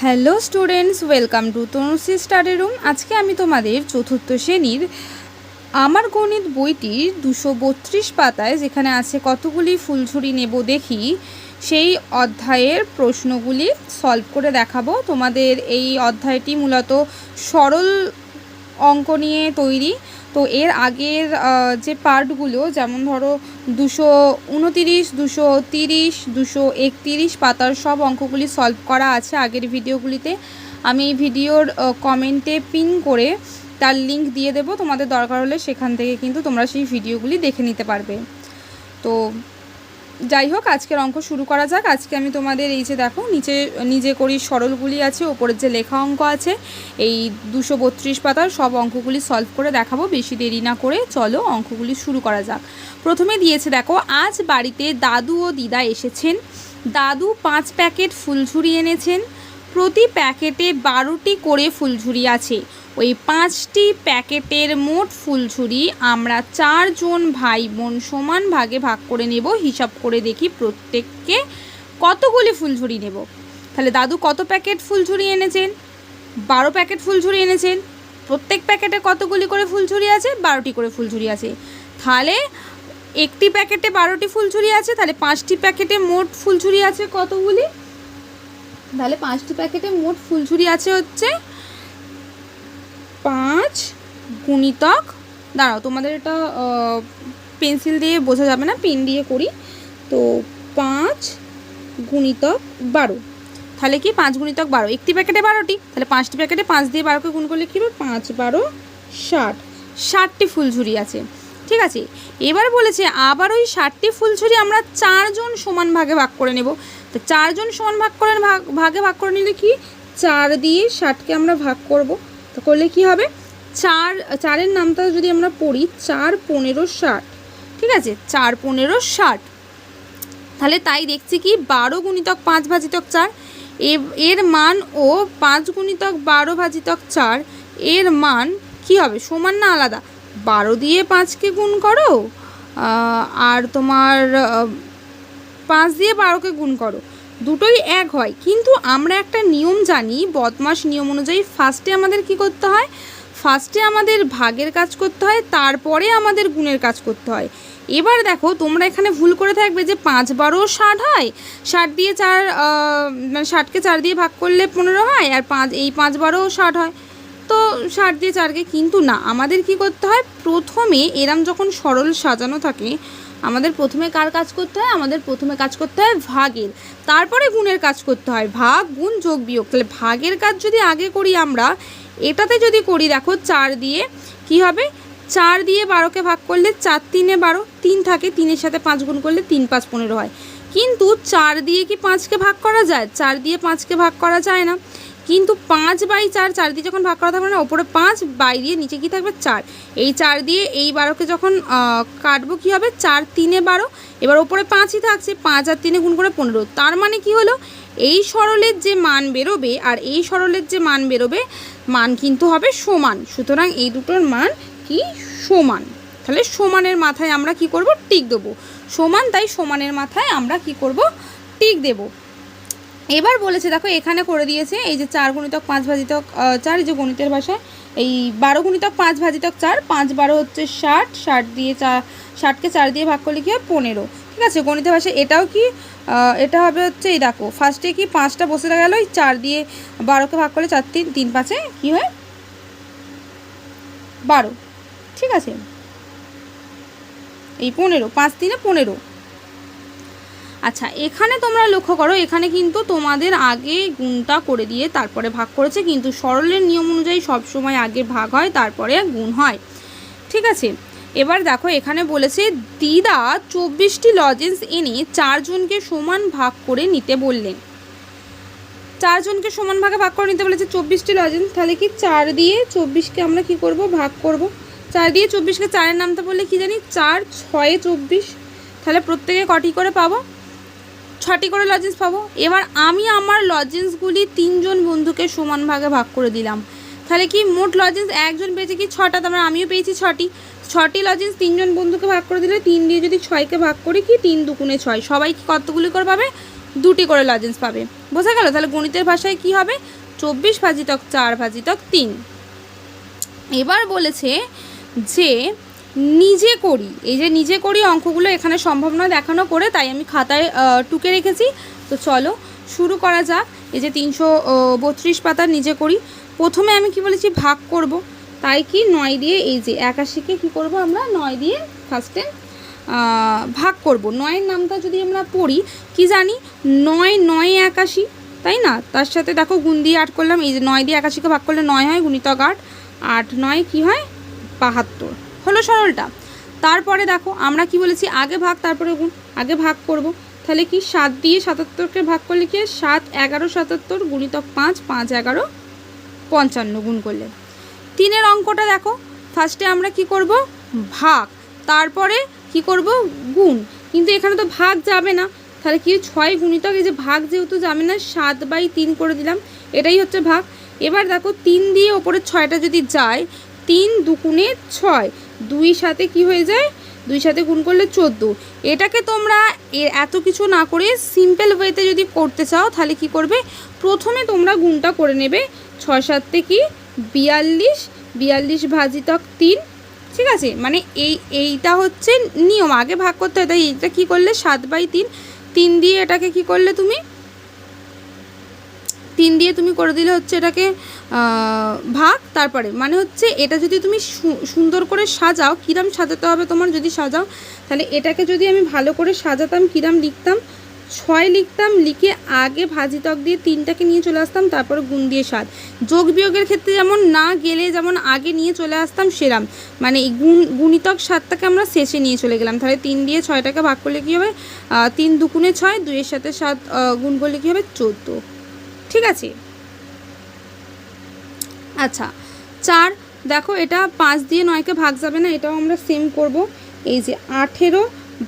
Hello students welcome to Tanushree study room আজকে আমি তোমাদের চতুর্থ শ্রেণির আমার গণিত বইটির দুশো বত্রিশ পাতায়, যেখানে আছে কতগুলি ফুলঝুরি নেব দেখি, সেই অধ্যায়ের প্রশ্নগুলি সলভ করে দেখাবো। তোমাদের এই অধ্যায়টি মূলত সরল অঙ্ক নিয়ে তৈরি। তো এর আগের যে পার্টগুলো, যেমন ধরো দুশো উনতিরিশ, দুশো তিরিশ, দুশো একতিরিশ পাতার সব অঙ্কগুলি সলভ করা আছে আগের ভিডিওগুলিতে, আমি এই ভিডিওর কমেন্টে পিন করে তার লিংক দিয়ে দেব, তোমাদের দরকার হলে সেখান থেকে কিন্তু তোমরা সেই ভিডিওগুলি দেখে নিতে পারবে। তো যাই হোক, আজকের অঙ্ক শুরু করা যাক। আজকে আমি তোমাদের এই যে দেখো, নিচে, নিজে করি সরলগুলি আছে, ওপরের যে লেখা অঙ্ক আছে, এই দুশো বত্রিশ পাতার সব অঙ্কগুলি সলভ করে দেখাবো। বেশি দেরি না করে চলো অঙ্কগুলি শুরু করা যাক। প্রথমে দিয়েছে দেখো, আজ বাড়িতে দাদু ও দিদা এসেছেন। দাদু পাঁচ প্যাকেট ফুলঝুরি এনেছেন। প্রতি প্যাকেটে বারোটি করে ফুলঝুরি আছে। ওই পাঁচটি প্যাকেটের মোট ফুলঝুরি আমরা চারজন ভাই বোন সমান ভাগে ভাগ করে নেব। হিসাব করে দেখি প্রত্যেককে কতগুলি ফুলঝুরি নেব। তাহলে দাদু কত প্যাকেট ফুলঝুরি এনেছেন? বারো প্যাকেট ফুলঝুরি এনেছেন। প্রত্যেক প্যাকেটে কতগুলি করে ফুলঝুরি আছে? বারোটি করে ফুলঝুরি আছে। তাহলে একটি প্যাকেটে বারোটি ফুলঝুরি আছে, তাহলে পাঁচটি প্যাকেটে মোট ফুলঝুরি আছে কতগুলি? তাহলে পাঁচটি প্যাকেটে মোট ফুলঝুরি আছে হচ্ছে পাঁচ গুণিতক। দাঁড়াও, তোমাদের এটা পেন্সিল দিয়ে বোঝা যাবে না, পেন দিয়ে করি। তো পাঁচ গুণিতক বারো। তাহলে কি পাঁচ গুণিতক বারো? একটি প্যাকেটে বারোটি। তাহলে পাঁচটি প্যাকেটে পাঁচ দিয়ে বারোকে গুণ করলে কী হবে? পাঁচ বারো ষাট। ষাটটি ফুলঝুরি আছে। ঠিক আছে? এবার বলেছে, আবার ওই ষাটটি ফুলঝুরি আমরা চারজন সমান ভাগে ভাগ করে নেব। তো চারজন সমান ভাগ করে ভাগ, ভাগে ভাগ করে নিলে কি? চার দিয়ে ষাটকে আমরা ভাগ করব। তো করলে কি হবে? চার, চারের নামটা যদি আমরা পড়ি, চার পনেরো ষাট। ঠিক আছে? চার পনেরো ষাট। তাহলে তাই দেখছি কি? বারো গুণিতক পাঁচ ভাজিতক চার। এর মান ও পাঁচ গুণিতক বারো ভাজিতক চার, এর মান কি হবে? সমান না আলাদা? বারো দিয়ে পাঁচকে গুণ করো আর তোমার পাঁচ দিয়ে বারোকে গুণ করো। দুটোই এক হয়। কিন্তু আমরা একটা নিয়ম জানি, বদমাস নিয়ম অনুযায়ী ফার্স্টে আমাদের কি করতে হয়? ফার্স্টে আমাদের ভাগের কাজ করতে হয়, তারপরে আমাদের গুণের কাজ করতে হয়। এবার দেখো, তোমরা এখানে ভুল করে থাকবে যে পাঁচ বারো ষাট হয়। ষাট দিয়ে চার মানে ষাটকে চার দিয়ে ভাগ করলে পনেরো হয় আর পাঁচ, এই পাঁচ বারো ষাট হয়। তো ষাট দিয়ে চারকে কিন্তু না। আমাদের কি করতে হয়? প্রথমে এরম যখন সরল সাজানো থাকে আমাদের প্রথমে কার কাজ করতে হয়? আমাদের প্রথমে কাজ করতে হয় ভাগের। তারপরে গুণের কাজ করতে হয়। ভাগ, গুণ, যোগ, বিয়োগ। তাহলে ভাগের কাজ যদি আগে করি আমরা, এটাতে যদি করি, দেখো, চার দিয়ে কি হবে? চার দিয়ে বারোকে ভাগ করলে চার তিনে বারো, তিন থাকে, তিনের সাথে পাঁচ গুণ করলে তিন, পাঁচ, পনেরো হয়। কিন্তু চার দিয়ে কি পাঁচকে ভাগ করা যায়? চার দিয়ে পাঁচকে ভাগ করা যায় না। কিন্তু পাঁচ বাই চার চার দিয়ে যখন ভাগ করা থাকবে না, ওপরে পাঁচ, বাই দিয়ে নিচে কি থাকবে? চার। এই চার দিয়ে এই বারোকে যখন কাটবো কি হবে? চার তিনে বারো। এবার ওপরে পাঁচই থাকছে, পাঁচ আর তিনে গুণ করে পনেরো। তার মানে কি হলো? এই সরলের যে মান বেরোবে আর এই সরলের যে মান বেরোবে, মান কিন্তু হবে সমান। সুতরাং এই দুটোর মান কি? সমান। তাহলে সমানের মাথায় আমরা কি করব? টিক দেবো। সমান, তাই সমানের মাথায় আমরা কি করব? টিক দেবো। এবার বলেছে, দেখো, এখানে করে দিয়েছে, এই যে চার গুণিতক পাঁচ ভাজিতক চার, এই যে গণিতের ভাষায়, এই বারো গুণিতক পাঁচ ভাজিতক চার, পাঁচ বারো হচ্ছে ষাট ষাট দিয়ে চার ষাটকে চার দিয়ে ভাগ করলে কি হয়? পনেরো। ঠিক আছে, গণিতের ভাষায় এটাও কি এটা হবে হচ্ছে, এই দেখো ফার্স্টে কি পাঁচটা বসে গেল, এই চার দিয়ে বারোকে ভাগ করলে চার, তিন তিন পাঁচে কী হয়? বারো। ঠিক আছে? এই পনেরো, পাঁচ, তিনে পনেরো। আচ্ছা এখানে তোমরা লক্ষ্য করো, এখানে কিন্তু তোমাদের আগে গুণটা করে দিয়ে তারপরে ভাগ করেছে, কিন্তু সরলের নিয়ম অনুযায়ী সবসময় আগে ভাগ হয়, তারপরে গুণ হয়। ঠিক আছে? এবার দেখো, এখানে বলেছে, দিদা চব্বিশটি লজেন্স এনে চারজনকে সমান ভাগ করে নিতে বললেন। চারজনকে সমান ভাগে ভাগ করে নিতে বলেছে, চব্বিশটি লজেন্স তাহলে কি চার দিয়ে চব্বিশকে আমরা কি করব? ভাগ করব? চার দিয়ে চব্বিশকে চারের নামটা বললে কি জানি? চার, ছয়ে, চব্বিশ, তাহলে প্রত্যেকে কটি করে পাবো? ছটি করে লজেন্স পাবো। এবার আমি আমার লজেন্সগুলি তিনজন বন্ধুকে সমান ভাগে ভাগ করে দিলাম। তাহলে কি মোট লজেন্স একজন পেয়েছে কি ছটা? তার মানে আমিও পেয়েছি ছটি। ছটি লজেন্স তিনজন বন্ধুকে ভাগ করে দিলে তিন দিয়ে যদি ছয়কে ভাগ করি কি? তিন দুগুণে ছয়। সবাই কি কতগুলি করে পাবে? দুটি করে লজেন্স পাবে। বোঝা গেল? তাহলে গণিতের ভাষায় কি হবে? চব্বিশ ভাজিতক চার ভাজিতক তিন। এবার বলেছে যে নিজে করি। এই যে নিজে করি অঙ্কগুলো এখানে সম্ভব নয় দেখানো করে, তাই আমি খাতায় টুকে রেখেছি। তো চলো, শুরু করা যাক। এই যে তিনশো বত্রিশ পাতা নিজে করি। প্রথমে আমি কি বলেছি, ভাগ করব। তাই কি? নয় দিয়ে, এই যে একাশিকে কি করব আমরা? নয় দিয়ে ফার্স্টে ভাগ করব। নয়ের নামটা যদি আমরা পড়ি, কি জানি? নয় নয় একাশি তাই না? তার সাথে দেখো গুণ দিয়ে আট করলাম। এই যে নয় দিয়ে একাশিকে ভাগ করলে নয় হয়, গুণিতক আট। আট নয় কি হয়? বাহাত্তর। হলো সরলটা। তারপরে দেখো, আমরা কি বলেছি? আগে ভাগ, তারপরে গুণ। আগে ভাগ করব। তাহলে কি সাত দিয়ে সাতাত্তরকে ভাগ করলে কি সাত, এগারো, সাতাত্তর গুণিতক পাঁচ পাঁচ, এগারো, পঞ্চান্ন গুণ করলে। তিনের অঙ্কটা দেখো। ফার্স্টে আমরা কি করব? ভাগ। তারপরে কি করব? গুণ। কিন্তু এখানে তো ভাগ যাবে না। তাহলে কি? ছয় গুণিতক, এই যে ভাগ যেহেতু যাবে না, সাত বাই তিন করে দিলাম। এটাই হচ্ছে ভাগ। এবার দেখো, তিন দিয়ে ওপরে ছয়টা যদি যায়, তিন দুগুণে ছয়। দুই সাথে কি হয়ে যায়? দুই সাথে গুণ করলে চোদ্দ। এটাকে তোমরা এত কিছু না করে সিম্পল ওয়েতে যদি করতে চাও, তাহলে কি করবে? প্রথমে তোমরা গুণটা করে নেবে। ছয় সাতে কি বিয়াল্লিশ বিয়াল্লিশ ভাজিতক তিন, ঠিক আছে? মানে এই, এইটা হচ্ছে নিয়ম। আগে ভাগ করতে হয়, তাই এইটা কী করলে? সাত বাই তিন। তিন দিয়ে এটাকে কি করলে তুমি? তিন দিয়ে তুমি করে দিলে হচ্ছে এটাকে ভাগ, তারপরে মানে হচ্ছে এটা যদি তুমি সুন্দর করে সাজাও, কিরাম সাজাতে হবে তোমার যদি সাজাও, তাহলে এটাকে যদি আমি ভালো করে সাজাতাম, কিরাম লিখতাম, ছয় লিখতাম, লিখে আগে ভাজি তক দিয়ে তিনটাকে নিয়ে চলে আসতাম, তারপরে গুণ দিয়ে সাত যোগ বিয়োগের ক্ষেত্রে যেমন না গেলে যেমন আগে নিয়ে চলে আসতাম, সেরাম। মানে এই গুণ, গুণিতক সাতটাকে আমরা শেষে নিয়ে চলে গেলাম। তাহলে তিন দিয়ে ছয়টাকে ভাগ করলে কী হবে? তিন দুগুণে ছয়, দুইয়ের সাথে সাত গুণ করলে কী হবে? চোদ্দ। ঠিক আছে? আচ্ছা চার, দেখো এটা পাঁচ দিয়ে নয়কে ভাগ যাবে না, এটাও আমরা সেম করব। এই যে আঠেরো,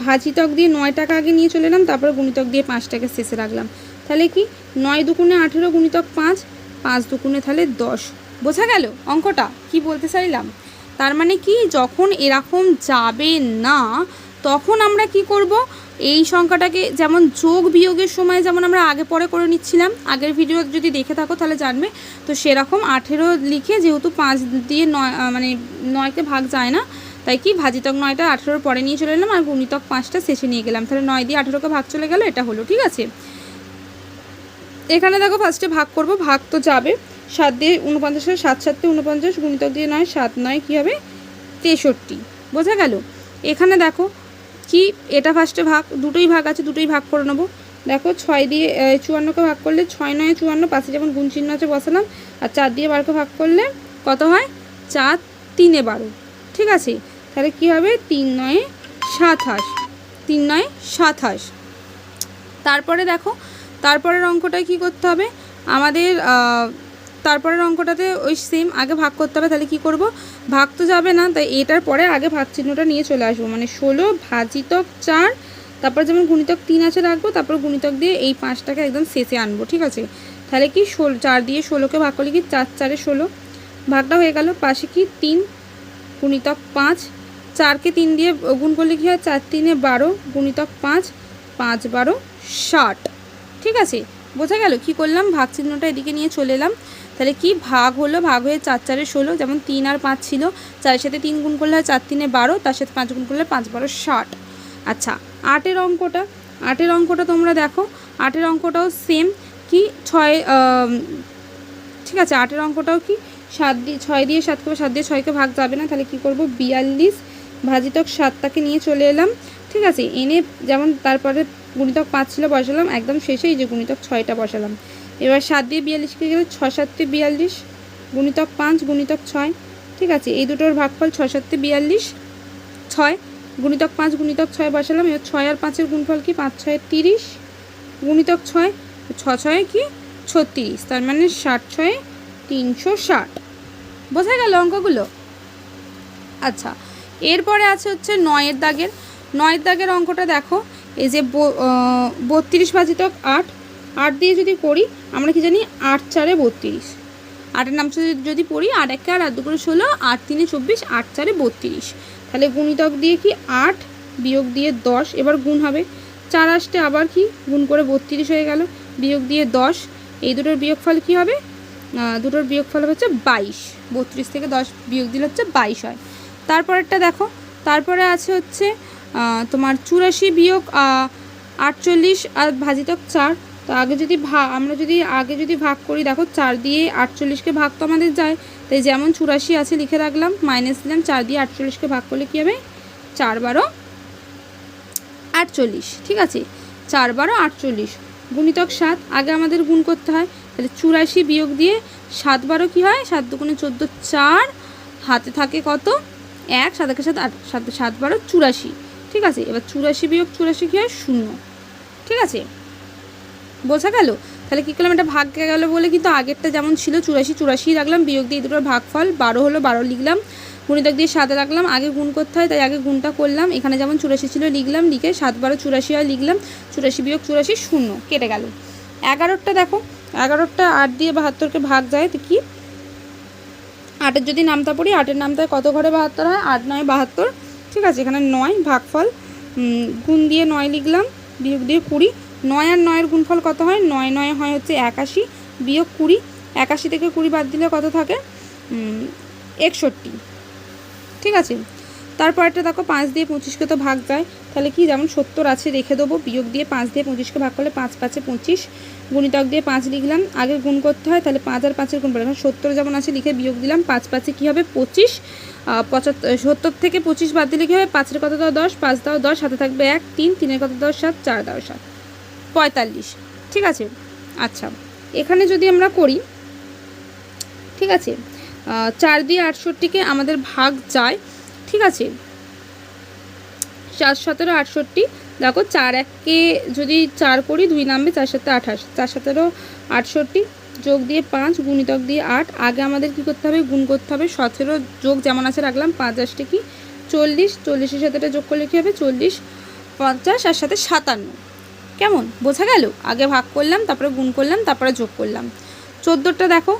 ভাজিতক দিয়ে নয় টাকা আগে নিয়ে চলে এলাম, তারপরে গুণিতক দিয়ে পাঁচ টাকা শেষে রাখলাম। তাহলে কি? নয় দুগুণে আঠেরো গুণিতক পাঁচ পাঁচ দুগুণে তাহলে দশ। বোঝা গেল অঙ্কটা? কি বলতে চাইলাম? তার মানে কি, যখন এরকম যাবে না, তখন আমরা কি করব? এই সংখ্যাটাকে যেমন যোগ বিয়োগের সময় যেমন আমরা আগে পরে করে নিচ্ছিলাম, আগের ভিডিও যদি দেখে থাকো তাহলে জানবে। তো সেরকম আঠেরো লিখে যেহেতু পাঁচ দিয়ে নয় মানে নয়কে ভাগ যায় না, তাই কি ভাজিতক নয়টা আঠেরোর পরে নিয়ে চলে এলাম আর গুণিতক পাঁচটা শেষে নিয়ে গেলাম। তাহলে নয় দিয়ে আঠেরোকে ভাগ চলে গেল, এটা হলো, ঠিক আছে? এখানে দেখো ফার্স্টে ভাগ করব, ভাগ তো যাবে। সাত দিয়ে উনপঞ্চাশের সাত, সাতে উনপঞ্চাশ গুণিতক দিয়ে নয়, সাত নয় কী হবে? তেষট্টি, বোঝা গেল? এখানে দেখো কি, এটা ফার্স্টে ভাগ, দুটোই ভাগ আছে, দুটোই ভাগ করে নেব। দেখো, ছয় দিয়ে চুয়ান্নকে ভাগ করলে ছয় নয়, চুয়ান্ন পাশে যেমন গুণ চিহ্ন আছে বসালাম, আর চার দিয়ে বারোকে ভাগ করলে কত হয়? চার, তিনে বারো। ঠিক আছে? তাহলে কি হবে? তিন নয়ে, সাতাশ। তিন নয়, সাতাশ। তারপরে দেখো, তারপরের অঙ্কটায় কি করতে হবে? আমাদের তারপরের অঙ্কটাতে ওই সেম আগে ভাগ করতে হবে, তাহলে কি করব? ভাগ তো যাবে না, তাই এটার পরে আগে ভাগ চিহ্নটা নিয়ে চলে আসব। মানে ষোলো ভাজিতক চার, তারপর যেমন গুণিতক তিন আছে রাখব, তারপর গুণিতক দিয়ে এই পাঁচটাকে একদম শেষে আনব, ঠিক আছে? তাহলে কি ষোলো, চার দিয়ে ষোলোকে ভাগ করলে কি চার, চারে ষোলো? ভাগটা হয়ে গেল, পাশে কি তিন, গুণিতক পাঁচ, চারকে তিন দিয়ে গুণ করলে কি হয়? চার তিনে বারো, গুণিতক পাঁচ পাঁচ বারো, ষাট, ঠিক আছে? বোঝা গেল? কি করলাম? ভাগ চিহ্নটা এদিকে নিয়ে চলে এলাম। তাহলে কি ভাগ হলো? ভাগ হয়ে চার চারে ষোলো, যেমন তিন আর পাঁচ ছিল, চারের সাথে তিন গুণ করলে হয় চার, তিনে বারো, তার সাথে পাঁচ গুণ করলে পাঁচ, বারো, ষাট। আচ্ছা আটের অঙ্কটা? আটের অঙ্কটা তোমরা দেখো। আটের অঙ্কটাও সেম কি? ছয় ঠিক আছে, আটের অঙ্কটাও কি? সাত দিয়ে ছয় দিয়ে সাতকে সাত দিয়ে ছয়কে ভাগ যাবে না, তাহলে কি করব? বিয়াল্লিশ ভাজিতক সাতটাকে নিয়ে চলে এলাম। ঠিক আছে, এনে যেমন তারপরে গুণিতক পাঁচ ছিল, বসালাম, একদম শেষেই যে গুণিতক ছয়টা বসালাম। এবার সাত দিয়ে বিয়াল্লিশকে গেলে ছ সাতটি বিয়াল্লিশ, গুণিতক পাঁচ, গুণিতক ছয়, ঠিক আছে? এই দুটোর ভাগফল ছ সাতটি বিয়াল্লিশ, ছয়, গুণিতক পাঁচ, গুণিতক ছয় বসালাম, এবার ছয় আর পাঁচের গুণফল কি? পাঁচ, ছয়, তিরিশ, গুণিতক ছয়, ছ ছয় কি? ছত্রিশ, তার মানে ষাট ছয়, তিনশো ষাট। বোঝা গেল অঙ্কগুলো? আচ্ছা এরপরে আছে হচ্ছে নয়ের দাগের। নয়ের দাগের অঙ্কটা দেখো, এই যে বত্রিশ ভাজিতক আট আট দিয়ে যদি করি আমরা কি জানি আট চারে বত্রিশ। আটের নাম যদি- পড়ি, আট একে আর আট করে ষোলো, আট তিনে চব্বিশ, আট চারে বত্রিশ। তাহলে গুণিতক দিয়ে কি আট বিয়োগ দিয়ে দশ, এবার গুণ হবে। চার আসতে আবার কি? গুণ করে বত্রিশ হয়ে গেল। বিয়োগ দিয়ে দশ, এই দুটোর বিয়োগফল কি হবে? দুটোর বিয়োগফল হচ্ছে বাইশ। বত্রিশ থেকে দশ বিয়োগ দিলে হচ্ছে বাইশ হয়। তারপরেরটা দেখো। তারপরে আছে হচ্ছে তোমার চুরাশি বিয়োগ আটচল্লিশ আর ভাজিতক চার। তো আগে যদি ভা, আমরা যদি আগে যদি ভাগ করি, দেখো চার দিয়ে আটচল্লিশকে ভাগ তো আমাদের যায়। তাই যেমন চুরাশি আছে লিখে রাখলাম মাইনাস দিলাম, চার দিয়ে আটচল্লিশকে ভাগ করলে কী হবে? চার বারো আটচল্লিশ, ঠিক আছে? চার বারো আটচল্লিশ, গুণিতক সাত, আগে আমাদের গুণ করতে হয়। তাহলে চুরাশি বিয়োগ দিয়ে সাত বারো কী হয়? সাত দুগুণে চোদ্দ, চার, হাতে থাকে কত? এক, সাত একে সাত, আট, সাত সাত বারো চুরাশি, ঠিক আছে? এবার চুরাশি বিয়োগ চুরাশি কী হয়? শূন্য, ঠিক আছে? বোঝা গেল? তাহলে কী করলাম? এটা ভাগ গেল বলে কিন্তু আগেরটা যেমন ছিল, চুরাশি চুরাশি রাখলাম, বিয়োগ দিয়ে দুটোর ভাগফল বারো হলো বারো লিখলাম। গুণিতক দিয়ে সাত রাখলাম, আগে গুণ করতে হয়, তাই আগে গুণটা করলাম। এখানে যেমন চুরাশি ছিল লিখলাম, লিখে সাত বারো চুরাশি হয় লিখলাম, চুরাশি বিয়োগ চুরাশি শূন্য, কেটে গেল। এগারোটা দেখো এগারোটা আট দিয়ে বাহাত্তরকে ভাগ যায়, তো কি? আটের যদি নামতা পড়ি, আটের নামতায় কত ঘরে বাহাত্তর হয়? আট, নয়, বাহাত্তর, ঠিক আছে? এখানে নয় ভাগফল গুণ দিয়ে নয় লিখলাম, বিয়োগ দিয়ে কুড়ি নয় আর নয়ের গুণফল কত হয়? নয় নয় হয় হচ্ছে একাশি, বিয়োগ কুড়ি। একাশি থেকে কুড়ি বাদ দিলে কত থাকে? একষট্টি। ঠিক আছে? তারপরটা দেখো, পাঁচ দিয়ে পঁচিশকে তো ভাগ যায়। তাহলে কি? যেমন সত্তর আছে, রেখে দেবো। বিয়োগ দিয়ে পাঁচ দিয়ে পঁচিশকে ভাগ করলে পাঁচ পাঁচে পঁচিশ। গুণিতক দিয়ে পাঁচ লিখলাম। আগে গুণ করতে হয়, তাহলে পাঁচ আর পাঁচের গুণ পড়ে সত্তর যেমন আছে, লিখে বিয়োগ দিলাম। পাঁচ পাঁচে কী হবে? পঁচিশ। পঁচাত্তর সত্তর থেকে পঁচিশ বাদ দিলে কী হবে? পাঁচের কত দাও? দশ। পাঁচ দাও, দশ। হাতে থাকবে এক, তিন। তিনের কত দাও? সাত। চার দাও, সাত। পঁয়তাল্লিশ। ঠিক আছে? আচ্ছা এখানে যদি আমরা করি, ঠিক আছে? চার দিয়ে আটষট্টিকে আমাদের ভাগ যায়, ঠিক আছে? চার সতেরো আটষট্টি, দেখো চার এককে যদি চার করি, দুই নামবে চার সাথে আঠাশ। চার সতেরো আটষট্টি যোগ দিয়ে পাঁচ গুণিতক দিয়ে আট। আগে আমাদের কী করতে হবে? গুণ করতে হবে সতেরো যোগ যেমন আছে রাখলাম, পাঁচ আসতে কি? চল্লিশ। চল্লিশের সাথে যোগ করলে কী হবে? চল্লিশ, পঞ্চাশ, আর সাথে সাতান্ন। কেমন? বোঝা গেল? আগে ভাগ করলাম তারপরে গুণ করলাম তারপরে যোগ করলাম। চোদ্দোটা দেখো।